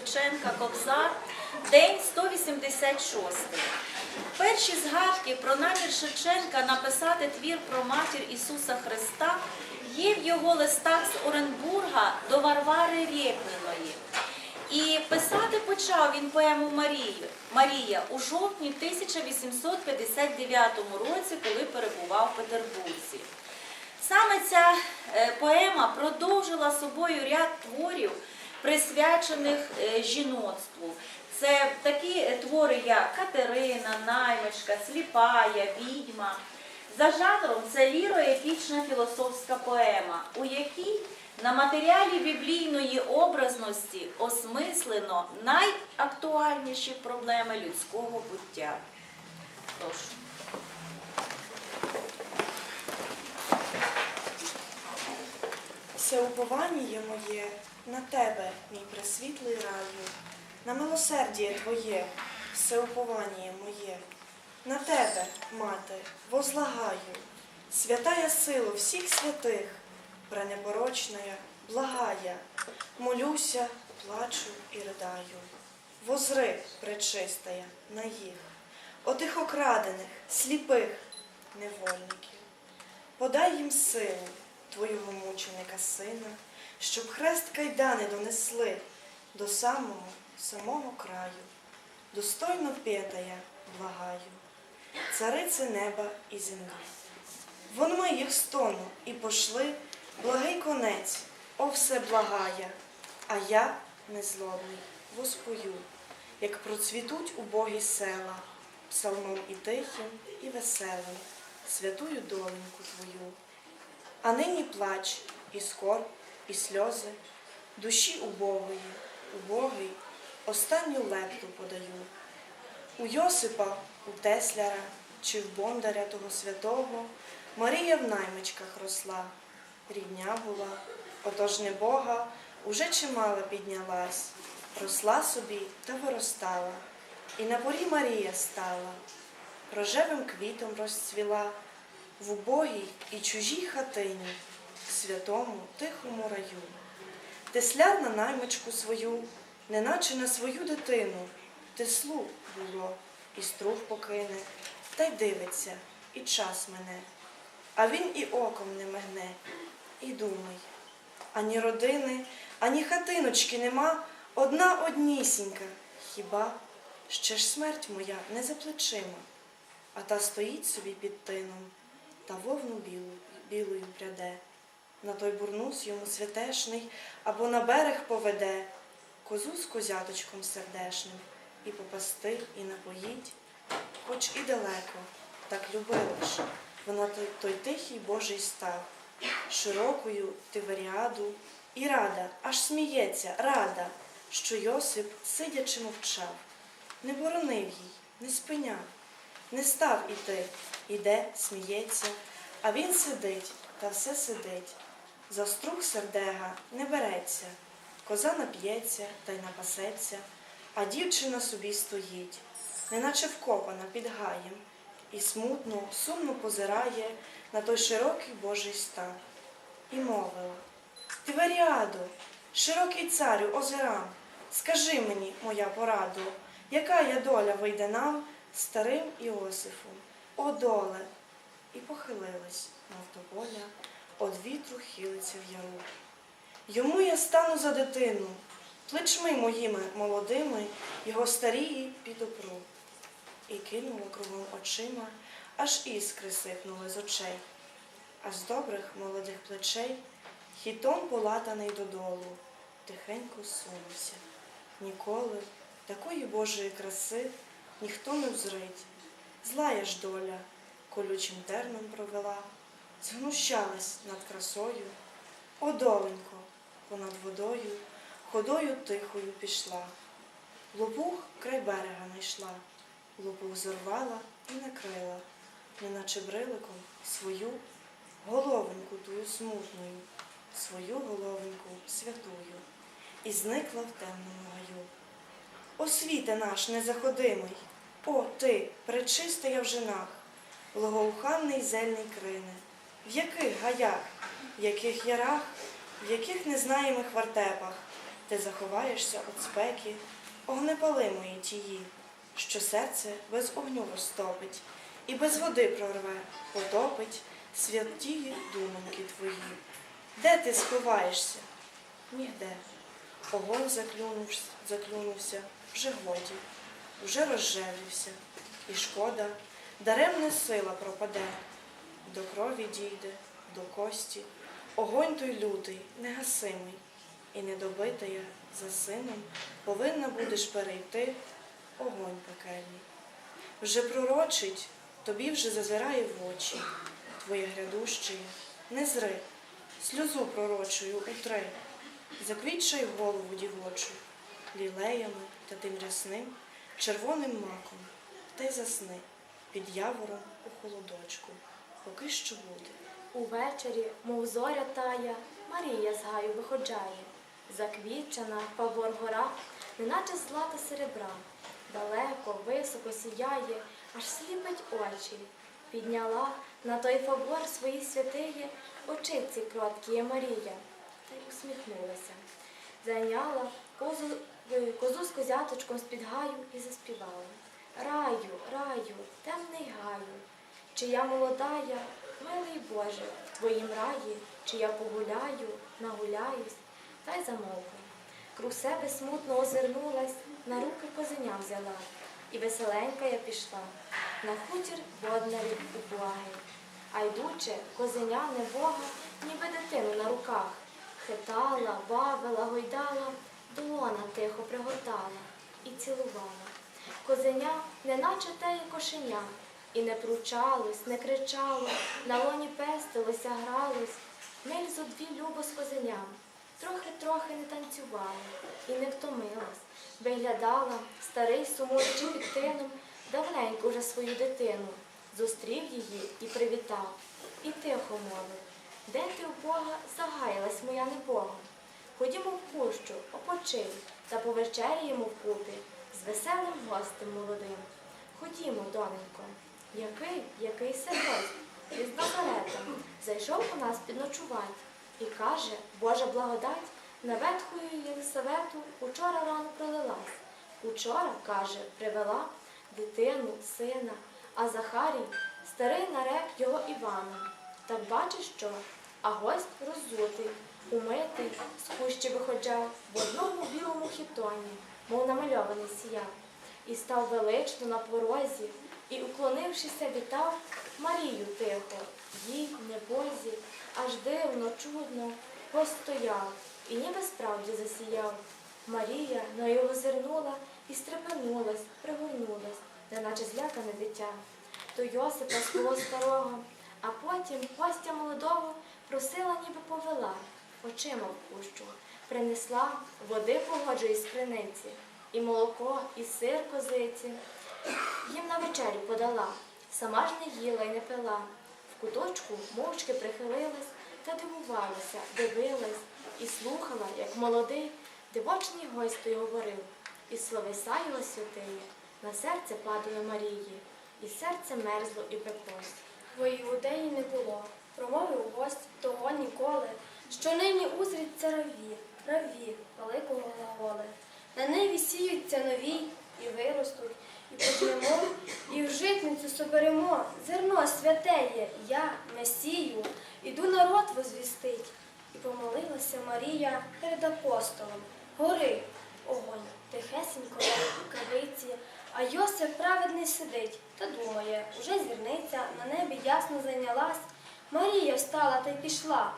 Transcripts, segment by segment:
Шевченка Кобзар, день 186. Перші згадки про намір Шевченка написати твір про матір Ісуса Христа є в його листах з Оренбурга до Варвари Рєпниної. І писати почав він поему Марію, Марія у жовтні 1859 році, коли перебував в Петербурзі. Саме ця е, поема продовжила собою ряд творів, присвячених е, жіноцтву. Це такі е, твори, як Катерина, Наймичка, Сліпая, Відьма. За жанром це ліро-епічна філософська поема, у якій на матеріалі біблійної образності осмислено найактуальніші проблеми людського буття. Прошу. Все уповання моє на тебе, мій пресвітлий раю, на милосердіє твоє, все уповання моє, на тебе, мати, возлагаю, святая сила всіх святих, пренепорочная, благая, молюся, плачу і ридаю. Возри, пречистая, на їх, отих окрадених, сліпих невольників. Подай їм силу твого мученика сина, щоб хрест кайдани донесли до самого самого краю. Достойно п'ятая, благаю, царице неба і землі. Вон ми їх стону і пошли, благий конець, о все благая, а я незлобний, воспою, як процвітуть убогі села, псалмом і тихим, і веселим, святую доленьку твою. А нині плач, і скорб, і сльози, душі убогої, убогий, останню лепту подаю. У Йосипа, у Тесляра чи в Бондаря того святого Марія в наймичках росла, рідня була, отож не Бога уже чимало піднялась, росла собі та виростала, і на порі Марія стала, рожевим квітом розцвіла в убогій і чужій хатині, святому тихому раю. ти Тесляр на наймичку свою, неначе на свою дитину, теслу було, і струг покине, та й дивиться, і час мене. А він і оком не мигне, і думай. Ані родини, ані хатиночки нема, одна однісінька, хіба ще ж смерть моя не за плечима, а та стоїть собі під тином На той бурнус йому святешний або на берег поведе, козу з козяточком сердешним, і попасти, і напоїть, хоч і далеко, так любила ж, вона той, той тихий Божий став, широкою тиваріаду, і рада, аж сміється, рада, що Йосип, сидячи, мовчав, не боронив їй, не спиняв, не став іти, іде, сміється, а він сидить та все сидить. За струг сердега не береться, коза нап'ється та й напасеться, а дівчина собі стоїть, неначе вкопана під гаєм, і смутно, сумно позирає на той широкий Божий став. І мовила Тиверіадо, широкий царю озерам, скажи мені, моя порадо, яка я доля вийде нам старим Іосифом, о доле, і похилилась, мов тополя, од вітру хилиться в яру. Йому я стану за дитину, плечми моїми молодими його старії підопру. І кинула кругом очима, аж іскри сипнули з очей, а з добрих молодих плечей хітон полатаний додолу, тихенько сунувся. Ніколи такої Божої краси ніхто не взрить. Злая ж доля колючим терном провела, згнущалась над красою. О, доленько, понад водою, ходою тихою пішла. Лопух край берега найшла, лопух зорвала і накрила, неначе бриликом свою головоньку тую смутною, свою головоньку святую, і зникла в темному гаю. О, світе наш незаходимий, о, ти, пречистая в женах, благоуханний зельний крине, в яких гаях, в яких ярах, в яких незнаємих вартепах ти заховаєшся від спеки, огнепалимої тії, що серце без огню розтопить, і без води прорве, потопить святії думанки твої. Де ти сховаєшся? Нігде. Огонь заклюнувся, заклюнувся, вже годі, вже розжеврівся, і шкода, даремна сила пропаде, до крові дійде, до кості, огонь той лютий, негасимий, і недобитая за сином. Повинна будеш перейти огонь пекельний. Вже пророчить, тобі вже зазирає в очі, твоє грядуще, не зри, сльозу пророчую утри, заквітчай голову дівочу, лілеями та тим рясним, червоним маком, та й засни під явором у холодочку, поки що буде. Увечері, мов зоря тая, Марія з гаю виходжає, заквітчена павор гора, неначе злата серебра, далеко, високо сіяє, аж сліпить очі. Підняла на той фавор свої святиє, очиці кроткі Марія, та й усміхнулася. Зайняла козу, е, козу з козяточком з-під гаю і заспівала. Раю, раю, темний гаю, чи я молодая, милий Боже, в твоїм раї, чи я погуляю, нагуляюсь, та й замовкла. Круг себе смутно озирнулась, на руки козеня взяла, і веселенька я пішла на хутір воднарів у благи. А йдучи, козеня небога, ніби дитину на руках, хитала, бавила, гойдала, долона тихо пригортала і цілувала. Козеня, неначе те і кошеня, і не пручалось, не кричало, на лоні пестилося, гралось. Миль зо дві любо з козеням, трохи-трохи не танцювала і не втомилась, виглядала старий, сумуючи під тином, давненько вже свою дитину, зустрів її і привітав, і тихо мовив, де ти у Бога загаялась моя небога? Ходімо в пущу, опочий, та повечеряємо вкупі з веселим гостем молодим. Ходімо, доненько. Який, який сердець із Назарета зайшов у нас підночувати і каже, Божа благодать на ветхою Єлисавету учора рано пролилась. Учора, каже, привела дитину, сина, а Захарій старий нарек його Івана. Так бачиш що, а гость роззутий, умитий, з кущі виходжав в одному білому хітоні, мов намальований сіяв, і став велично на порозі, і, уклонившися, вітав Марію тихо, їй небозі, аж дивно, чудно, гость стояв, і ніби справді засіяв. Марія на його зирнула і стрепенулась, пригорнулась, неначе злякане дитя. До Йосипа свого старого, а потім гостя молодого просила, ніби повела, очима в пущу, принесла води погоджої з криниці, і молоко, і сир козиці. Їм на вечерю подала, сама ж не їла й не пила. В куточку мовчки прихилилась та дивувалася, дивилась і слухала, як молодий, дивочний гость той говорив, і словеса його святиє, на серце падали Марії, і серце мерзло і пеклось. Твоїй удеї не було, промовив гость того ніколи, що нині узріться раві, раві, великого глаголи. На ниві сіються нові і виростуть, і пожнемо, і в житницю соберемо. Зерно святеє, я, Месію, іду народ возвістить. І помолилася Марія перед апостолом. Гори, огонь, тихесенько на кавиці, а Йосип праведний сидить та думає, уже зірниця на небі ясно зайнялась. Марія встала та й пішла.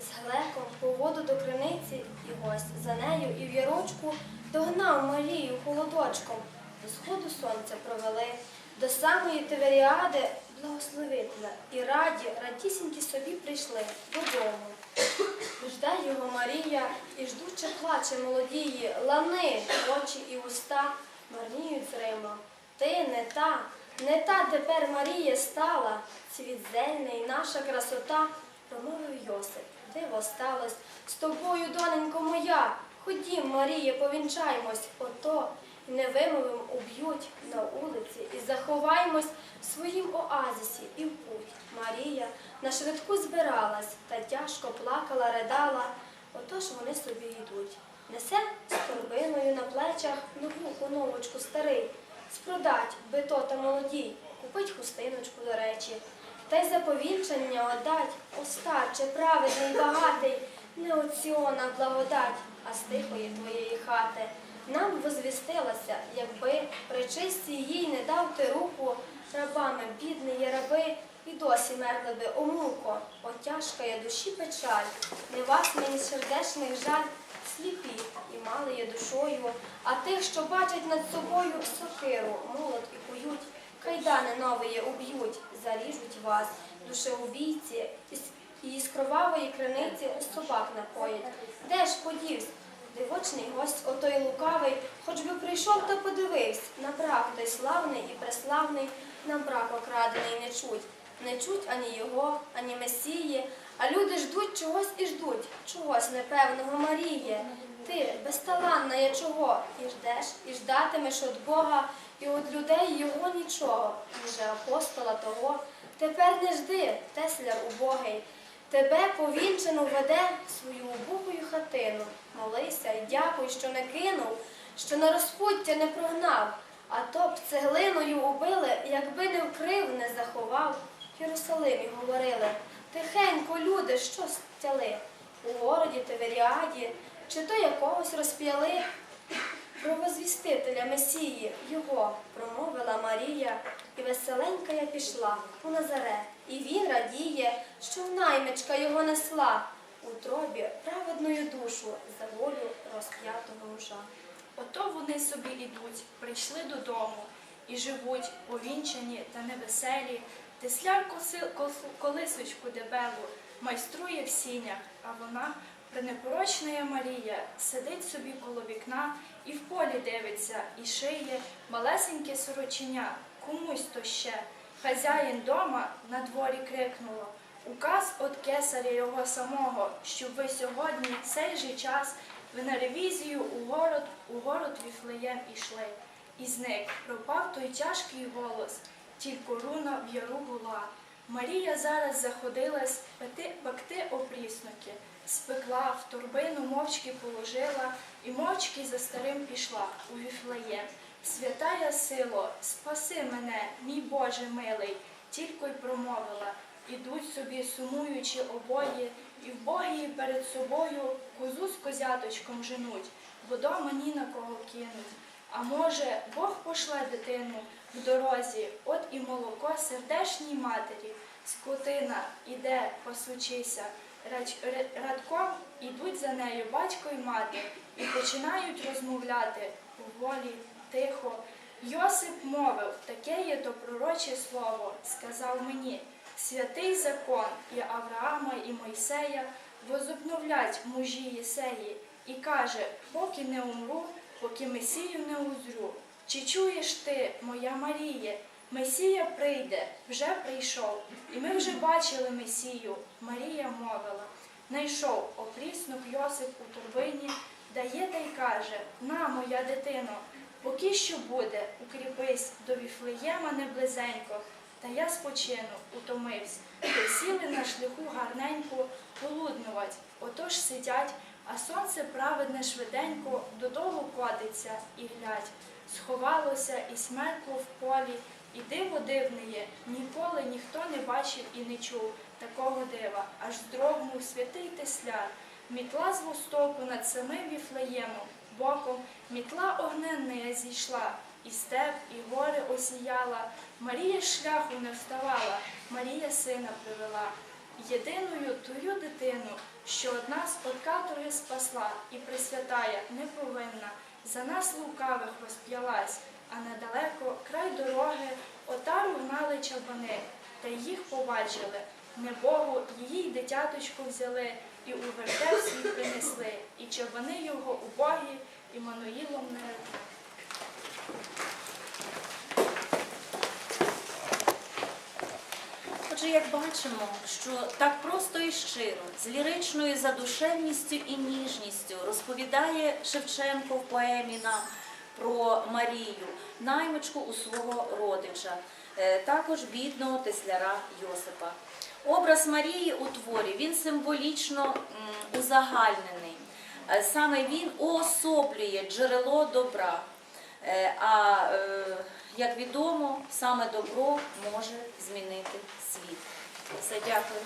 З глеком по воду до криниці, і гость за нею і в ярочку догнав Марію холодочком. До сходу сонця провели, до самої Тиверіади благословителя, і раді, радісінькі собі прийшли додому. Жде його Марія, і ждуче плаче молодії, лани, очі і уста марніють з Рима. Ти не та, не та тепер Марія стала, цвіт зельний, наша красота, промовив Йосип. Диво сталось з тобою, доненько моя. Ходім, Марія, повінчаймось, ото невимовим уб'ють на вулиці, і заховаймось в своїм оазисі і в путь. Марія на швидку збиралась та тяжко плакала, ридала. Отож вони собі йдуть. Несе з торбиною на плечах нову коновочку старий. Спродать би то та молодій, купить хустиночку до речі. Та й за повінчання отдать, о праведний багатий, не от Сіона благодать, а з тихої твоєї хати. Нам возвістилася, якби причисті їй не дав ти руку, рабами бідні є раби, і досі мерли би омуко. О, тяжка є душі печаль, не вас мені сердечних жаль, сліпі і мали є душою, а тих, що бачать над собою сокиру, молот і кують, кайдани нової уб'ють, заріжуть вас, душеубійці, і з кровавої криниці собак напоять. Де ж подівсь? Дивочний гость отой лукавий, хоч би прийшов та подивився, на брак той славний і преславний, на брак окрадений не чуть. Не чуть ані його, ані Месії, а люди ждуть чогось і ждуть, чогось непевного Маріє. Ти, безталанна є чого, і ждеш, і ждатимеш від Бога, і від людей його нічого, ніже апостола того. Тепер не жди, тесляр убогий. Тебе повінчено веде в свою убогою хатину. Молися й дякуй, що не кинув, що на розпуття не прогнав, а то б цеглиною убили, якби не вкрив, не заховав. В Єрусалимі говорили, тихенько, люди, що стяли? У городі Теверіаді, чи то якогось розп'яли? Про возвістителя Месії його промовила Марія, і веселенька я пішла у Назаре, і він радіє, що в наймичка його несла у тробі праведною душу волю розп'ятого мужа. Ото вони собі ідуть, прийшли додому і живуть повінчані та невеселі. Тесляр колисочку дебелу майструє в сінях, а вона, пренепорочна Марія, сидить собі коло вікна і в полі дивиться, і шиє малесеньке сороченя, комусь то ще. Хазяїн дома на дворі крикнуло. Указ от кесаря його самого, щоб ви сьогодні цей же час ви на ревізію у город, у город Віфлеєм ішли. І зник, пропав той тяжкий голос, тільки руна в яру була. Марія зараз заходилась пекти, пекти опрісноки, спекла, в торбину мовчки положила і мовчки за старим пішла у Віфлеєм. Святая сило, спаси мене, мій Боже милий, тільки й промовила. Ідуть собі, сумуючи обоє, і в Богії перед собою козу з козяточком женуть, бо дома ні на кого кинуть. А може, Бог пошле дитину в дорозі, от і молоко сердешній матері. Скотина іде, пасучися. Рач- Радком ідуть за нею батько й мати і починають розмовляти поволі, тихо. Йосип мовив, таке є то пророче слово, сказав мені. Святий закон і Авраама, і Мойсея возобновлять мужі Єсеї, і каже, поки не умру, поки Месію не узрю. Чи чуєш ти, моя Маріє, Месія прийде, вже прийшов, і ми вже бачили Месію, Марія мовила. Найшов опріснок Йосип у турбині, дає та й каже: На, моя дитино, поки що буде, укріпись до Віфлеєма не близенько, та я спочину, утомився. Присіли на шляху гарненько полуднувать, отож сидять, а сонце праведне швиденько додолу котиться і глядь. Сховалося і смеркло в полі, і диво дивне є, ніколи ніхто не бачив і не чув такого дива, аж здрогнув святий тесляр. Мітла з востоку над самим Віфлеємом, боком мітла огненна зійшла, і степ, і гори осіяла. Марія шляху не вставала, Марія сина привела. Єдиною тую дитину, що од нас от каторги спасла, і пресвятая неповинна, за нас лукавих розп'ялась, а недалеко край дороги отару гнали чабани, та їх побачили. Небогу її й дитяточку взяли, і у вертеп свій принесли, і чабани його убогі Іммануїлом не Отже, як бачимо, що так просто і щиро, з ліричною задушевністю і ніжністю розповідає Шевченко в поемі нам про Марію, наймичку у свого родича, е, також бідного тесляра Йосипа. Образ Марії у творі він символічно узагальнений. Е, Саме він уособлює джерело добра. Е, А е, як відомо, саме добро може змінити світ. Все, дякую.